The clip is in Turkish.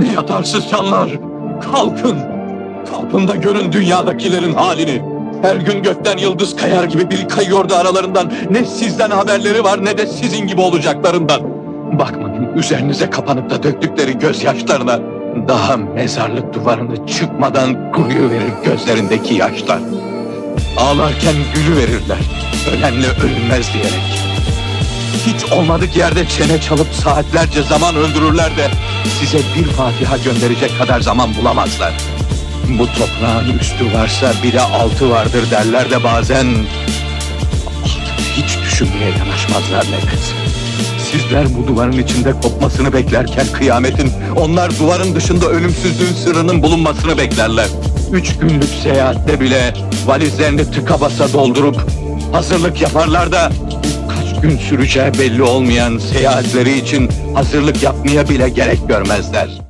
Ne yatarsız canlar! Kalkın! Kalkın da görün dünyadakilerin halini! Her gün gökten yıldız kayar gibi biri kayıyordu aralarından. Ne sizden haberleri var ne de sizin gibi olacaklarından. Bakmayın üzerinize kapanıp da döktükleri gözyaşlarına. Daha mezarlık duvarını çıkmadan kuruyu verir gözlerindeki yaşlar. Ağlarken gülü verirler. Ölenle ölünmez diyerek. Hiç olmadık yerde çene çalıp saatlerce zaman öldürürler de size bir Fatiha gönderecek kadar zaman bulamazlar. Bu toprağın üstü varsa bir de altı vardır derler de bazen altını hiç düşünmeye yanaşmazlar nefes. Sizler bu duvarın içinde kopmasını beklerken kıyametin, onlar duvarın dışında ölümsüzlüğün sırrının bulunmasını beklerler. Üç günlük seyahatte bile valizlerini tıka basa doldurup hazırlık yaparlar da gün süreceği belli olmayan seyahatleri için hazırlık yapmaya bile gerek görmezler.